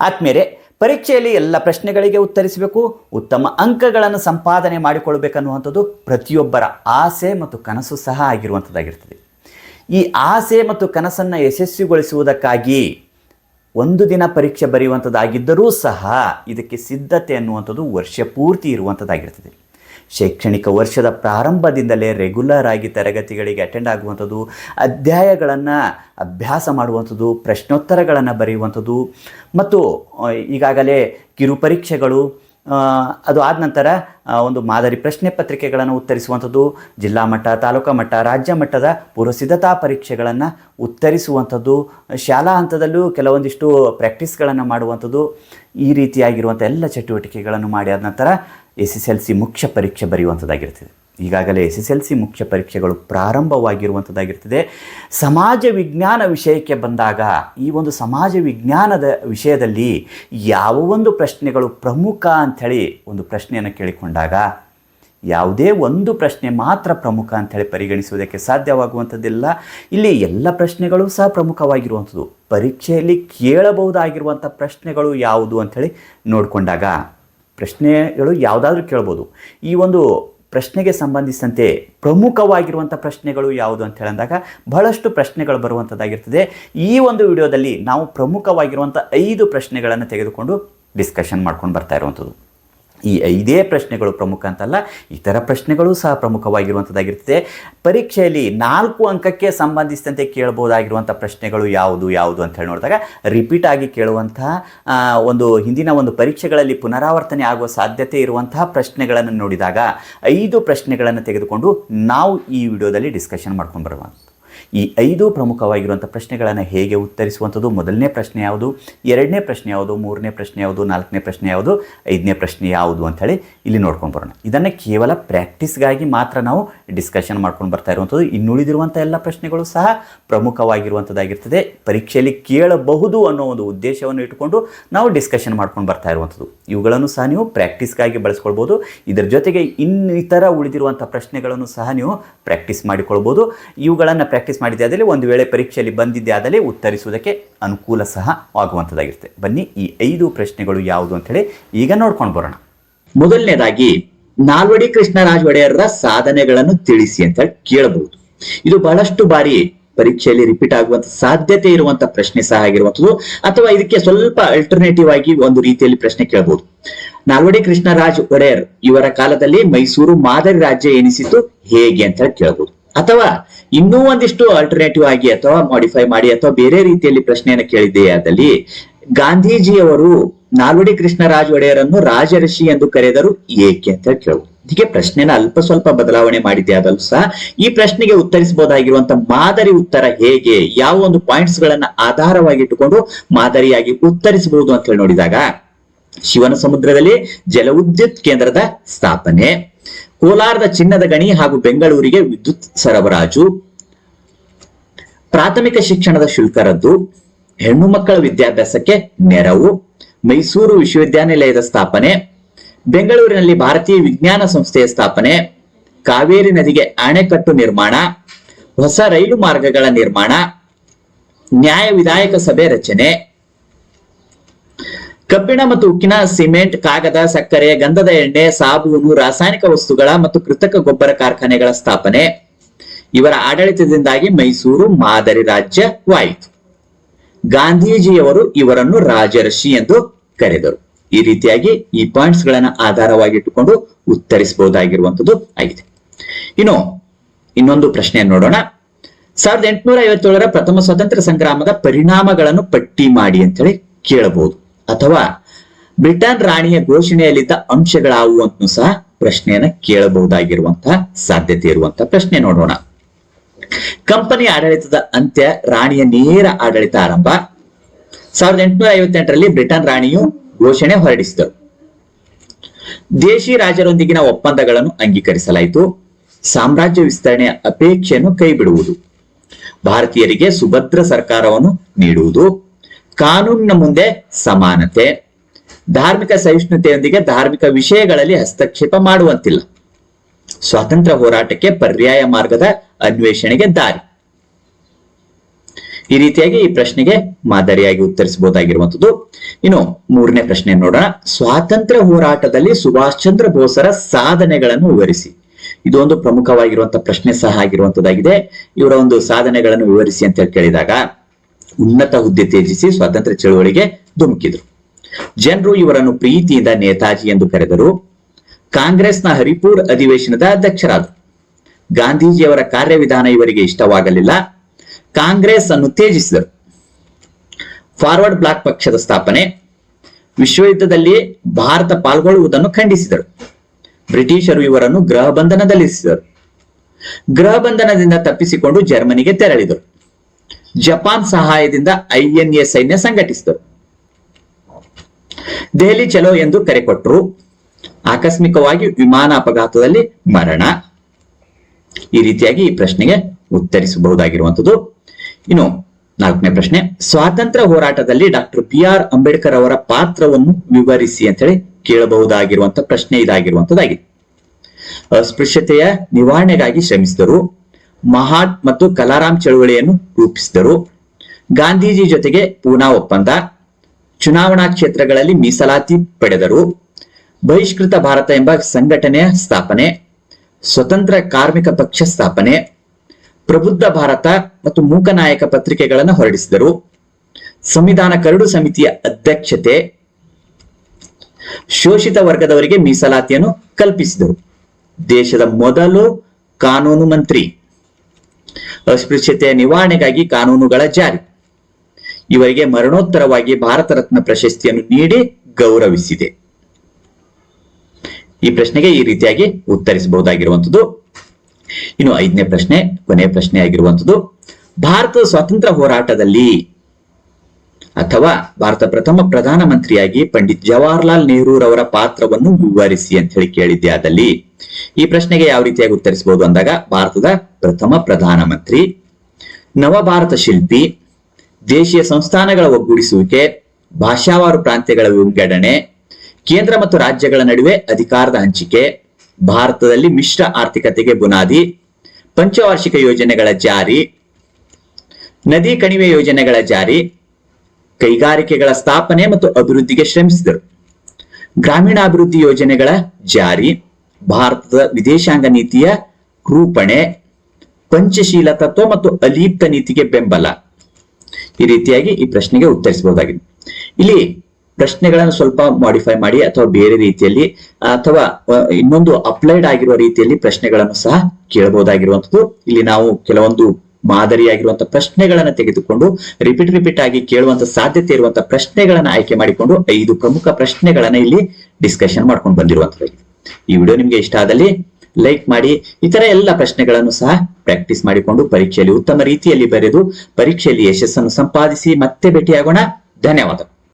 ಆದ್ಮೇಲೆ ಪರೀಕ್ಷೆಯಲ್ಲಿ ಎಲ್ಲ ಪ್ರಶ್ನೆಗಳಿಗೆ ಉತ್ತರಿಸಬೇಕು, ಉತ್ತಮ ಅಂಕಗಳನ್ನು ಸಂಪಾದನೆ ಮಾಡಿಕೊಳ್ಬೇಕನ್ನುವಂಥದ್ದು ಪ್ರತಿಯೊಬ್ಬರ ಆಸೆ ಮತ್ತು ಕನಸು ಸಹ ಆಗಿರುವಂಥದ್ದಾಗಿರ್ತದೆ. ಈ ಆಸೆ ಮತ್ತು ಕನಸನ್ನು ಯಶಸ್ವಿಗೊಳಿಸುವುದಕ್ಕಾಗಿ ಒಂದು ದಿನ ಪರೀಕ್ಷೆ ಬರೆಯುವಂಥದ್ದಾಗಿದ್ದರೂ ಸಹ ಇದಕ್ಕೆ ಸಿದ್ಧತೆ ಅನ್ನುವಂಥದ್ದು ವರ್ಷ ಪೂರ್ತಿ ಇರುವಂಥದ್ದಾಗಿರ್ತದೆ. ಶೈಕ್ಷಣಿಕ ವರ್ಷದ ಪ್ರಾರಂಭದಿಂದಲೇ ರೆಗ್ಯುಲರ್ ಆಗಿ ತರಗತಿಗಳಿಗೆ ಅಟೆಂಡ್ ಆಗುವಂಥದ್ದು, ಅಧ್ಯಾಯಗಳನ್ನು ಅಭ್ಯಾಸ ಮಾಡುವಂಥದ್ದು, ಪ್ರಶ್ನೋತ್ತರಗಳನ್ನು ಬರೆಯುವಂಥದ್ದು, ಮತ್ತು ಈಗಾಗಲೇ ಕಿರು ಪರೀಕ್ಷೆಗಳು ಅದು ಆದ ನಂತರ ಒಂದು ಮಾದರಿ ಪ್ರಶ್ನೆ ಪತ್ರಿಕೆಗಳನ್ನು ಉತ್ತರಿಸುವಂಥದ್ದು, ಜಿಲ್ಲಾ ಮಟ್ಟ, ತಾಲೂಕಾ ಮಟ್ಟ, ರಾಜ್ಯ ಮಟ್ಟದ ಪೂರ್ವಸಿದ್ಧತಾ ಪರೀಕ್ಷೆಗಳನ್ನು ಉತ್ತರಿಸುವಂಥದ್ದು, ಶಾಲಾ ಹಂತದಲ್ಲೂ ಕೆಲವೊಂದಿಷ್ಟು ಪ್ರ್ಯಾಕ್ಟೀಸ್ಗಳನ್ನು ಮಾಡುವಂಥದ್ದು, ಈ ರೀತಿಯಾಗಿರುವಂಥ ಎಲ್ಲ ಚಟುವಟಿಕೆಗಳನ್ನು ಮಾಡಿ ಆದ ನಂತರ ಎಸ್ ಎಸ್ ಎಲ್ ಸಿ ಮುಖ್ಯ ಪರೀಕ್ಷೆ ಬರೆಯುವಂಥದ್ದಾಗಿರ್ತದೆ ಈಗಾಗಲೇ ಎಸ್ ಎಸ್ ಎಲ್ ಸಿ ಮುಖ್ಯ ಪರೀಕ್ಷೆಗಳು ಪ್ರಾರಂಭವಾಗಿರುವಂಥದ್ದಾಗಿರ್ತದೆ ಸಮಾಜ ವಿಜ್ಞಾನ ವಿಷಯಕ್ಕೆ ಬಂದಾಗ ಈ ಒಂದು ಸಮಾಜ ವಿಜ್ಞಾನದ ವಿಷಯದಲ್ಲಿ ಯಾವ ಒಂದು ಪ್ರಶ್ನೆಗಳು ಪ್ರಮುಖ ಅಂಥೇಳಿ ಒಂದು ಪ್ರಶ್ನೆಯನ್ನು ಕೇಳಿಕೊಂಡಾಗ ಯಾವುದೇ ಒಂದು ಪ್ರಶ್ನೆ ಮಾತ್ರ ಪ್ರಮುಖ ಅಂಥೇಳಿ ಪರಿಗಣಿಸುವುದಕ್ಕೆ ಸಾಧ್ಯವಾಗುವಂಥದ್ದಿಲ್ಲ. ಇಲ್ಲಿ ಎಲ್ಲ ಪ್ರಶ್ನೆಗಳು ಸಹ ಪ್ರಮುಖವಾಗಿರುವಂಥದ್ದು. ಪರೀಕ್ಷೆಯಲ್ಲಿ ಕೇಳಬಹುದಾಗಿರುವಂಥ ಪ್ರಶ್ನೆಗಳು ಯಾವುದು ಅಂಥೇಳಿ ನೋಡಿಕೊಂಡಾಗ ಪ್ರಶ್ನೆಗಳು ಯಾವುದಾದ್ರೂ ಕೇಳ್ಬೋದು. ಈ ಒಂದು ಪ್ರಶ್ನೆಗೆ ಸಂಬಂಧಿಸಿದಂತೆ ಪ್ರಮುಖವಾಗಿರುವಂಥ ಪ್ರಶ್ನೆಗಳು ಯಾವುದು ಅಂತ ಹೇಳಿದಾಗ ಬಹಳಷ್ಟು ಪ್ರಶ್ನೆಗಳು ಬರುವಂಥದ್ದಾಗಿರ್ತದೆ. ಈ ಒಂದು ವಿಡಿಯೋದಲ್ಲಿ ನಾವು ಪ್ರಮುಖವಾಗಿರುವಂಥ ಐದು ಪ್ರಶ್ನೆಗಳನ್ನು ತೆಗೆದುಕೊಂಡು ಡಿಸ್ಕಷನ್ ಮಾಡ್ಕೊಂಡು ಬರ್ತಾ ಇರುವಂಥದ್ದು. ಈ ಐದೇ ಪ್ರಶ್ನೆಗಳು ಪ್ರಮುಖ ಅಂತಲ್ಲ, ಇತರ ಪ್ರಶ್ನೆಗಳು ಸಹ ಪ್ರಮುಖವಾಗಿರುವಂಥದ್ದಾಗಿರ್ತದೆ. ಪರೀಕ್ಷೆಯಲ್ಲಿ ನಾಲ್ಕು ಅಂಕಕ್ಕೆ ಸಂಬಂಧಿಸಿದಂತೆ ಕೇಳಬಹುದಾಗಿರುವಂಥ ಪ್ರಶ್ನೆಗಳು ಯಾವುದು ಯಾವುದು ಅಂತ ಹೇಳಿ ನೋಡಿದಾಗ ರಿಪೀಟ್ ಆಗಿ ಕೇಳುವಂತಹ ಒಂದು ಹಿಂದಿನ ಒಂದು ಪರೀಕ್ಷೆಗಳಲ್ಲಿ ಪುನರಾವರ್ತನೆ ಆಗುವ ಸಾಧ್ಯತೆ ಇರುವಂತಹ ಪ್ರಶ್ನೆಗಳನ್ನು ನೋಡಿದಾಗ, ಐದು ಪ್ರಶ್ನೆಗಳನ್ನು ತೆಗೆದುಕೊಂಡು ನಾವು ಈ ವಿಡಿಯೋದಲ್ಲಿ ಡಿಸ್ಕಷನ್ ಮಾಡ್ಕೊಂಡು ಬರುವಂಥದ್ದು ಈ ಐದು ಪ್ರಮುಖವಾಗಿರುವಂಥ ಪ್ರಶ್ನೆಗಳನ್ನು ಹೇಗೆ ಉತ್ತರಿಸುವಂಥದ್ದು? ಮೊದಲನೇ ಪ್ರಶ್ನೆ ಯಾವುದು? ಎರಡನೇ ಪ್ರಶ್ನೆ ಯಾವುದು? ಮೂರನೇ ಪ್ರಶ್ನೆ ಯಾವುದು? ನಾಲ್ಕನೇ ಪ್ರಶ್ನೆ ಯಾವುದು? ಐದನೇ ಪ್ರಶ್ನೆ ಯಾವುದು ಅಂಥೇಳಿ ಇಲ್ಲಿ ನೋಡ್ಕೊಂಡು ಬರೋಣ. ಇದನ್ನು ಕೇವಲ ಪ್ರಾಕ್ಟೀಸ್ಗಾಗಿ ಮಾತ್ರ ನಾವು ಡಿಸ್ಕಷನ್ ಮಾಡ್ಕೊಂಡು ಬರ್ತಾ ಇರುವಂಥದ್ದು. ಇನ್ನುಳಿದಿರುವಂಥ ಎಲ್ಲ ಪ್ರಶ್ನೆಗಳು ಸಹ ಪ್ರಮುಖವಾಗಿರುವಂಥದ್ದಾಗಿರ್ತದೆ. ಪರೀಕ್ಷೆಯಲ್ಲಿ ಕೇಳಬಹುದು ಅನ್ನೋ ಒಂದು ಉದ್ದೇಶವನ್ನು ಇಟ್ಟುಕೊಂಡು ನಾವು ಡಿಸ್ಕಷನ್ ಮಾಡ್ಕೊಂಡು ಬರ್ತಾ ಇರುವಂಥದ್ದು. ಇವುಗಳನ್ನು ಸಹ ನೀವು ಪ್ರಾಕ್ಟೀಸ್ಗಾಗಿ ಬಳಸ್ಕೊಳ್ಬೋದು. ಇದರ ಜೊತೆಗೆ ಇನ್ನಿತರ ಉಳಿದಿರುವಂಥ ಪ್ರಶ್ನೆಗಳನ್ನು ಸಹ ನೀವು ಪ್ರಾಕ್ಟೀಸ್ ಮಾಡಿಕೊಳ್ಬೋದು. ಇವುಗಳನ್ನು ಪ್ರಾಕ್ಟೀಸ್ ಮಾಡಿದ್ದೆ ಆದಲ್ಲಿ ಒಂದು ವೇಳೆ ಪರೀಕ್ಷೆಯಲ್ಲಿ ಬಂದಿದ್ದೆ ಆದಲ್ಲಿ ಉತ್ತರಿಸುವುದಕ್ಕೆ ಅನುಕೂಲ ಸಹ ಆಗುವಂಥದ್ದಾಗಿರುತ್ತೆ. ಬನ್ನಿ, ಈ ಐದು ಪ್ರಶ್ನೆಗಳು ಯಾವುದು ಅಂತೇಳಿ ಈಗ ನೋಡ್ಕೊಂಡು ಬರೋಣ. ಮೊದಲನೇದಾಗಿ, ನಾಲ್ವಡಿ ಕೃಷ್ಣರಾಜ ಒಡೆಯರ ಸಾಧನೆಗಳನ್ನು ತಿಳಿಸಿ ಅಂತ ಕೇಳಬಹುದು. ಇದು ಬಹಳಷ್ಟು ಬಾರಿ ಪರೀಕ್ಷೆಯಲ್ಲಿ ರಿಪೀಟ್ ಆಗುವಂತ ಸಾಧ್ಯತೆ ಇರುವಂತ ಪ್ರಶ್ನೆ ಸಹ ಆಗಿರುವಂತದ್ದು ಅಥವಾ ಇದಕ್ಕೆ ಸ್ವಲ್ಪ ಅಲ್ಟರ್ನೇಟಿವ್ ಆಗಿ ಒಂದು ರೀತಿಯಲ್ಲಿ ಪ್ರಶ್ನೆ ಕೇಳಬಹುದು. ನಾಲ್ವಡಿ ಕೃಷ್ಣರಾಜ್ ಒಡೆಯರ್ ಇವರ ಕಾಲದಲ್ಲಿ ಮೈಸೂರು ಮಾದರಿ ರಾಜ್ಯ ಎನಿಸಿತು ಹೇಗೆ ಅಂತ ಹೇಳಿ ಕೇಳಬಹುದು. ಅಥವಾ ಇನ್ನೂ ಒಂದಿಷ್ಟು ಆಲ್ಟರ್ನೇಟಿವ್ ಆಗಿ ಅಥವಾ ಮಾಡಿಫೈ ಮಾಡಿ ಅಥವಾ ಬೇರೆ ರೀತಿಯಲ್ಲಿ ಪ್ರಶ್ನೆಯನ್ನು ಕೇಳಿದೆಯಾದಲ್ಲಿ ಗಾಂಧೀಜಿಯವರು ನಾಲ್ವಡಿ ಕೃಷ್ಣರಾಜ ಒಡೆಯರನ್ನು ರಾಜಋಷಿ ಎಂದು ಕರೆದರು ಏಕೆ ಅಂತ ಹೇಳಿ ಕೇಳುವುದು ಹೀಗೆ ಪ್ರಶ್ನೆನ ಅಲ್ಪ ಸ್ವಲ್ಪ ಬದಲಾವಣೆ ಮಾಡಿದೆ ಆದಲ್ಲೂ ಸಹ ಈ ಪ್ರಶ್ನೆಗೆ ಉತ್ತರಿಸಬಹುದಾಗಿರುವಂತ ಮಾದರಿ ಉತ್ತರ ಹೇಗೆ, ಯಾವ ಒಂದು ಪಾಯಿಂಟ್ಸ್ ಗಳನ್ನ ಆಧಾರವಾಗಿಟ್ಟುಕೊಂಡು ಮಾದರಿಯಾಗಿ ಉತ್ತರಿಸಬಹುದು ಅಂತ ಹೇಳಿ ನೋಡಿದಾಗ, ಶಿವನ ಸಮುದ್ರದಲ್ಲಿ ಜಲವಿದ್ಯುತ್ ಕೇಂದ್ರದ ಸ್ಥಾಪನೆ, ಕೋಲಾರದ ಚಿನ್ನದ ಗಣಿ ಹಾಗೂ ಬೆಂಗಳೂರಿಗೆ ವಿದ್ಯುತ್ ಸರಬರಾಜು. ಪ್ರಾಥಮಿಕ ಶಿಕ್ಷಣದ ಶುಲ್ಕ ರದ್ದು ಹೆಣ್ಣು ಮಕ್ಕಳ ವಿದ್ಯಾಭ್ಯಾಸಕ್ಕೆ ನೆರವು, ಮೈಸೂರು ವಿಶ್ವವಿದ್ಯಾನಿಲಯದ ಸ್ಥಾಪನೆ, ಬೆಂಗಳೂರಿನಲ್ಲಿ ಭಾರತೀಯ ವಿಜ್ಞಾನ ಸಂಸ್ಥೆಯ ಸ್ಥಾಪನೆ, ಕಾವೇರಿ ನದಿಗೆ ಅಣೆಕಟ್ಟು ನಿರ್ಮಾಣ, ಹೊಸ ರೈಲು ಮಾರ್ಗಗಳ ನಿರ್ಮಾಣ, ನ್ಯಾಯ ವಿಧಾಯಕ ಸಭೆ ರಚನೆ. ಕಬ್ಬಿಣ ಮತ್ತು ಉಕ್ಕಿನ ಸಿಮೆಂಟ್, ಕಾಗದ, ಸಕ್ಕರೆ, ಗಂಧದ ಎಣ್ಣೆ, ಸಾಬೂನು, ರಾಸಾಯನಿಕ ವಸ್ತುಗಳ ಮತ್ತು ಕೃತಕ ಗೊಬ್ಬರ ಕಾರ್ಖಾನೆಗಳ ಸ್ಥಾಪನೆ. ಇವರ ಆಡಳಿತದಿಂದಾಗಿ ಮೈಸೂರು ಮಾದರಿ ರಾಜ್ಯವಾಯಿತು. ಗಾಂಧೀಜಿಯವರು ಇವರನ್ನು ರಾಜರ್ಷಿ ಎಂದು ಕರೆದರು. ಈ ರೀತಿಯಾಗಿ ಈ ಪಾಯಿಂಟ್ಸ್ ಗಳನ್ನ ಆಧಾರವಾಗಿಟ್ಟುಕೊಂಡು ಉತ್ತರಿಸಬಹುದಾಗಿರುವಂತದ್ದು ಆಗಿದೆ. ಇನ್ನು, ಇನ್ನೊಂದು ಪ್ರಶ್ನೆಯನ್ನು ನೋಡೋಣ. ಸಾವಿರದ ಎಂಟುನೂರ ಐವತ್ತೇಳರ ಪ್ರಥಮ ಸ್ವಾತಂತ್ರ್ಯ ಸಂಗ್ರಾಮದ ಪರಿಣಾಮಗಳನ್ನು ಪಟ್ಟಿ ಮಾಡಿ ಅಂತ ಹೇಳಿ ಕೇಳಬಹುದು. ಅಥವಾ ಬ್ರಿಟನ್ ರಾಣಿಯ ಘೋಷಣೆಯಲ್ಲಿದ್ದ ಅಂಶಗಳಾವು ಅಂತ ಸಹ ಪ್ರಶ್ನೆಯನ್ನ ಕೇಳಬಹುದಾಗಿರುವಂತಹ ಸಾಧ್ಯತೆ ಇರುವಂತಹ ಪ್ರಶ್ನೆ ನೋಡೋಣ. ಕಂಪನಿ ಆಡಳಿತದ ಅಂತ್ಯ ರಾಣಿಯ ನೇರ ಆಡಳಿತ ಆರಂಭ. ಸಾವಿರದ ಎಂಟುನೂರ ಐವತ್ತೆಂಟರಲ್ಲಿ ಬ್ರಿಟನ್ ರಾಣಿಯು ಘೋಷಣೆ ಹೊರಡಿಸಿದರು. ದೇಶಿ ರಾಜರೊಂದಿಗಿನ ಒಪ್ಪಂದಗಳನ್ನು ಅಂಗೀಕರಿಸಲಾಯಿತು. ಸಾಮ್ರಾಜ್ಯ ವಿಸ್ತರಣೆಯ ಅಪೇಕ್ಷೆಯನ್ನು ಕೈಬಿಡುವುದು. ಭಾರತೀಯರಿಗೆ ಸುಭದ್ರ ಸರ್ಕಾರವನ್ನು ನೀಡುವುದು. ಕಾನೂನಿನ ಮುಂದೆ ಸಮಾನತೆ. ಧಾರ್ಮಿಕ ಸಹಿಷ್ಣುತೆಯೊಂದಿಗೆ ಧಾರ್ಮಿಕ ವಿಷಯಗಳಲ್ಲಿ ಹಸ್ತಕ್ಷೇಪ ಮಾಡುವಂತಿಲ್ಲ. ಸ್ವಾತಂತ್ರ್ಯ ಹೋರಾಟಕ್ಕೆ ಪರ್ಯಾಯ ಮಾರ್ಗದ ಅನ್ವೇಷಣೆಗೆ ದಾರಿ. ಈ ರೀತಿಯಾಗಿ ಈ ಪ್ರಶ್ನೆಗೆ ಮಾದರಿಯಾಗಿ ಉತ್ತರಿಸಬಹುದಾಗಿರುವಂಥದ್ದು. ಇನ್ನು ಮೂರನೇ ಪ್ರಶ್ನೆ ನೋಡೋಣ. ಸ್ವಾತಂತ್ರ್ಯ ಹೋರಾಟದಲ್ಲಿ ಸುಭಾಷ್ ಚಂದ್ರ ಬೋಸರ ಸಾಧನೆಗಳನ್ನು ವಿವರಿಸಿ. ಇದೊಂದು ಪ್ರಮುಖವಾಗಿರುವಂತಹ ಪ್ರಶ್ನೆ ಸಹ ಆಗಿರುವಂತದ್ದಾಗಿದೆ ಇವರ ಒಂದು ಸಾಧನೆಗಳನ್ನು ವಿವರಿಸಿ ಅಂತ ಹೇಳಿ ಕೇಳಿದಾಗ ಉನ್ನತ ಹುದ್ದೆ ತ್ಯಜಿಸಿ ಸ್ವಾತಂತ್ರ್ಯ ಚಳುವಳಿಗೆ ಧುಮುಕಿದ್ರು. ಜನರು ಇವರನ್ನು ಪ್ರೀತಿಯಿಂದ ನೇತಾಜಿ ಎಂದು ಕರೆದರು. ಕಾಂಗ್ರೆಸ್ನ ಹರಿಪುರ್ ಅಧಿವೇಶನದ ಅಧ್ಯಕ್ಷರಾದರು. ಗಾಂಧೀಜಿಯವರ ಕಾರ್ಯವಿಧಾನ ಇವರಿಗೆ ಇಷ್ಟವಾಗಲಿಲ್ಲ. ಕಾಂಗ್ರೆಸ್ ಅನ್ನು ತ್ಯಜಿಸಿದರು. ಫಾರ್ವರ್ಡ್ ಬ್ಲಾಕ್ ಪಕ್ಷದ ಸ್ಥಾಪನೆ, ವಿಶ್ವಯುದ್ಧದಲ್ಲಿ ಭಾರತ ಪಾಲ್ಗೊಳ್ಳುವುದನ್ನು ಖಂಡಿಸಿದರು. ಬ್ರಿಟಿಷರು ಇವರನ್ನು ಗೃಹ ಬಂಧನದಲ್ಲಿರಿಸಿದರು ಗೃಹ ಬಂಧನದಿಂದ ತಪ್ಪಿಸಿಕೊಂಡು ಜರ್ಮನಿಗೆ ತೆರಳಿದರು. ಜಪಾನ್ ಸಹಾಯದಿಂದ ಐಎನ್ಎ ಸೈನ್ಯ ಸಂಘಟಿಸಿದರು. ದೆಹಲಿ ಚಲೋ ಎಂದು ಕರೆ ಕೊಟ್ಟರು. ಆಕಸ್ಮಿಕವಾಗಿ ವಿಮಾನ ಅಪಘಾತದಲ್ಲಿ ಮರಣ. ಈ ರೀತಿಯಾಗಿ ಈ ಪ್ರಶ್ನೆಗೆ ಉತ್ತರಿಸಬಹುದಾಗಿರುವಂತದ್ದು ಇನ್ನು ನಾಲ್ಕನೇ ಪ್ರಶ್ನೆ, ಸ್ವಾತಂತ್ರ್ಯ ಹೋರಾಟದಲ್ಲಿ ಡಾಕ್ಟರ್ ಬಿ ಆರ್ ಅಂಬೇಡ್ಕರ್ ಅವರ ಪಾತ್ರವನ್ನು ವಿವರಿಸಿ ಅಂತ ಹೇಳಿ ಕೇಳಬಹುದಾಗಿರುವಂತ ಪ್ರಶ್ನೆ ಇದಾಗಿರುವಂತದ್ದಾಗಿದೆ ಅಸ್ಪೃಶ್ಯತೆಯ ನಿವಾರಣೆಗಾಗಿ ಶ್ರಮಿಸಿದರು. ಮಹಾತ್ ಮತ್ತು ಕಲಾರಾಮ್ ಚಳುವಳಿಯನ್ನು ರೂಪಿಸಿದರು. ಗಾಂಧೀಜಿ ಜೊತೆಗೆ ಪೂನಾ ಒಪ್ಪಂದ. ಚುನಾವಣಾ ಕ್ಷೇತ್ರಗಳಲ್ಲಿ ಮೀಸಲಾತಿ ಪಡೆದರು. ಬಹಿಷ್ಕೃತ ಭಾರತ ಎಂಬ ಸಂಘಟನೆಯ ಸ್ಥಾಪನೆ, ಸ್ವತಂತ್ರ ಕಾರ್ಮಿಕ ಪಕ್ಷ ಸ್ಥಾಪನೆ, ಪ್ರಬುದ್ಧ ಭಾರತ ಮತ್ತು ಮೂಕನಾಯಕ ಪತ್ರಿಕೆಗಳನ್ನು ಹೊರಡಿಸಿದರು. ಸಂವಿಧಾನ ಕರಡು ಸಮಿತಿಯ ಅಧ್ಯಕ್ಷತೆ, ಶೋಷಿತ ವರ್ಗದವರಿಗೆ ಮೀಸಲಾತಿಯನ್ನು ಕಲ್ಪಿಸಿದರು. ದೇಶದ ಮೊದಲು ಕಾನೂನು ಮಂತ್ರಿ. ಅಸ್ಪೃಶ್ಯತೆಯ ನಿವಾರಣೆಗಾಗಿ ಕಾನೂನುಗಳ ಜಾರಿ. ಇವರಿಗೆ ಮರಣೋತ್ತರವಾಗಿ ಭಾರತ ರತ್ನ ಪ್ರಶಸ್ತಿಯನ್ನು ನೀಡಿ ಗೌರವಿಸಿದೆ. ಈ ಪ್ರಶ್ನೆಗೆ ಈ ರೀತಿಯಾಗಿ ಉತ್ತರಿಸಬಹುದಾಗಿರುವಂಥದ್ದು ಇನ್ನು ಐದನೇ ಪ್ರಶ್ನೆ, ಕೊನೆಯ ಪ್ರಶ್ನೆ ಆಗಿರುವಂಥದ್ದು ಭಾರತದ ಸ್ವಾತಂತ್ರ್ಯ ಹೋರಾಟದಲ್ಲಿ ಅಥವಾ ಭಾರತ ಪ್ರಥಮ ಪ್ರಧಾನಮಂತ್ರಿಯಾಗಿ ಪಂಡಿತ್ ಜವಾಹರ್ಲಾಲ್ ನೆಹರೂರವರ ಪಾತ್ರವನ್ನು ವಿವರಿಸಿ ಅಂತ ಹೇಳಿ ಕೇಳಿದ್ದೆ ಅದಲ್ಲಿ ಈ ಪ್ರಶ್ನೆಗೆ ಯಾವ ರೀತಿಯಾಗಿ ಉತ್ತರಿಸಬಹುದು ಅಂದಾಗ, ಭಾರತದ ಪ್ರಥಮ ಪ್ರಧಾನಮಂತ್ರಿ ನವಭಾರತ ಶಿಲ್ಪಿ, ದೇಶೀಯ ಸಂಸ್ಥಾನಗಳ ಒಗ್ಗೂಡಿಸುವಿಕೆ, ಭಾಷಾವಾರು ಪ್ರಾಂತ್ಯಗಳ ವಿಂಗಡಣೆ ಕೇಂದ್ರ ಮತ್ತು ರಾಜ್ಯಗಳ ನಡುವೆ ಅಧಿಕಾರದ ಹಂಚಿಕೆ, ಭಾರತದಲ್ಲಿ ಮಿಶ್ರ ಆರ್ಥಿಕತೆಗೆ ಬುನಾದಿ, ಪಂಚವಾರ್ಷಿಕ ಯೋಜನೆಗಳ ಜಾರಿ, ನದಿ ಕಣಿವೆ ಯೋಜನೆಗಳ ಜಾರಿ, ಕೈಗಾರಿಕೆಗಳ ಸ್ಥಾಪನೆ ಮತ್ತು ಅಭಿವೃದ್ಧಿಗೆ ಶ್ರಮಿಸಿದರು. ಗ್ರಾಮೀಣಾಭಿವೃದ್ಧಿ ಯೋಜನೆಗಳ ಜಾರಿ, ಭಾರತದ ವಿದೇಶಾಂಗ ನೀತಿಯ ರೂಪಣೆ, ಪಂಚಶೀಲ ತತ್ವ ಮತ್ತು ಅಲಿಪ್ತ ನೀತಿಗೆ ಬೆಂಬಲ. ಈ ರೀತಿಯಾಗಿ ಈ ಪ್ರಶ್ನೆಗೆ ಉತ್ತರಿಸಬಹುದಾಗಿದೆ. ಇಲ್ಲಿ ಪ್ರಶ್ನೆಗಳನ್ನು ಸ್ವಲ್ಪ ಮಾಡಿಫೈ ಮಾಡಿ ಅಥವಾ ಬೇರೆ ರೀತಿಯಲ್ಲಿ, ಅಥವಾ ಇನ್ನೊಂದು ಅಪ್ಲೈಡ್ ಆಗಿರುವ ರೀತಿಯಲ್ಲಿ ಪ್ರಶ್ನೆಗಳನ್ನು ಸಹ ಕೇಳಬಹುದಾಗಿರುವಂತದ್ದು ಇಲ್ಲಿ ನಾವು ಕೆಲವೊಂದು ಮಾದರಿಯಾಗಿರುವಂತಹ ಪ್ರಶ್ನೆಗಳನ್ನು ತೆಗೆದುಕೊಂಡು ರಿಪೀಟ್ ರಿಪೀಟ್ ಆಗಿ ಕೇಳುವಂತ ಸಾಧ್ಯತೆ ಇರುವಂತಹ ಪ್ರಶ್ನೆಗಳನ್ನು ಆಯ್ಕೆ ಮಾಡಿಕೊಂಡು, ಐದು ಪ್ರಮುಖ ಪ್ರಶ್ನೆಗಳನ್ನ ಇಲ್ಲಿ ಡಿಸ್ಕಷನ್ ಮಾಡ್ಕೊಂಡು ಬಂದಿರುವಂತದ್ದಾಗಿದೆ ಈ ವಿಡಿಯೋ ನಿಮ್ಗೆ ಇಷ್ಟ ಆದಲ್ಲಿ ಲೈಕ್ ಮಾಡಿ ಇತರ ಎಲ್ಲ ಪ್ರಶ್ನೆಗಳನ್ನು ಸಹ ಪ್ರಾಕ್ಟೀಸ್ ಮಾಡಿಕೊಂಡು ಪರೀಕ್ಷೆಯಲ್ಲಿ ಉತ್ತಮ ರೀತಿಯಲ್ಲಿ ಬರೆದು, ಪರೀಕ್ಷೆಯಲ್ಲಿ ಯಶಸ್ಸನ್ನು ಸಂಪಾದಿಸಿ ಮತ್ತೆ ಭೇಟಿಯಾಗೋಣ. ಧನ್ಯವಾದ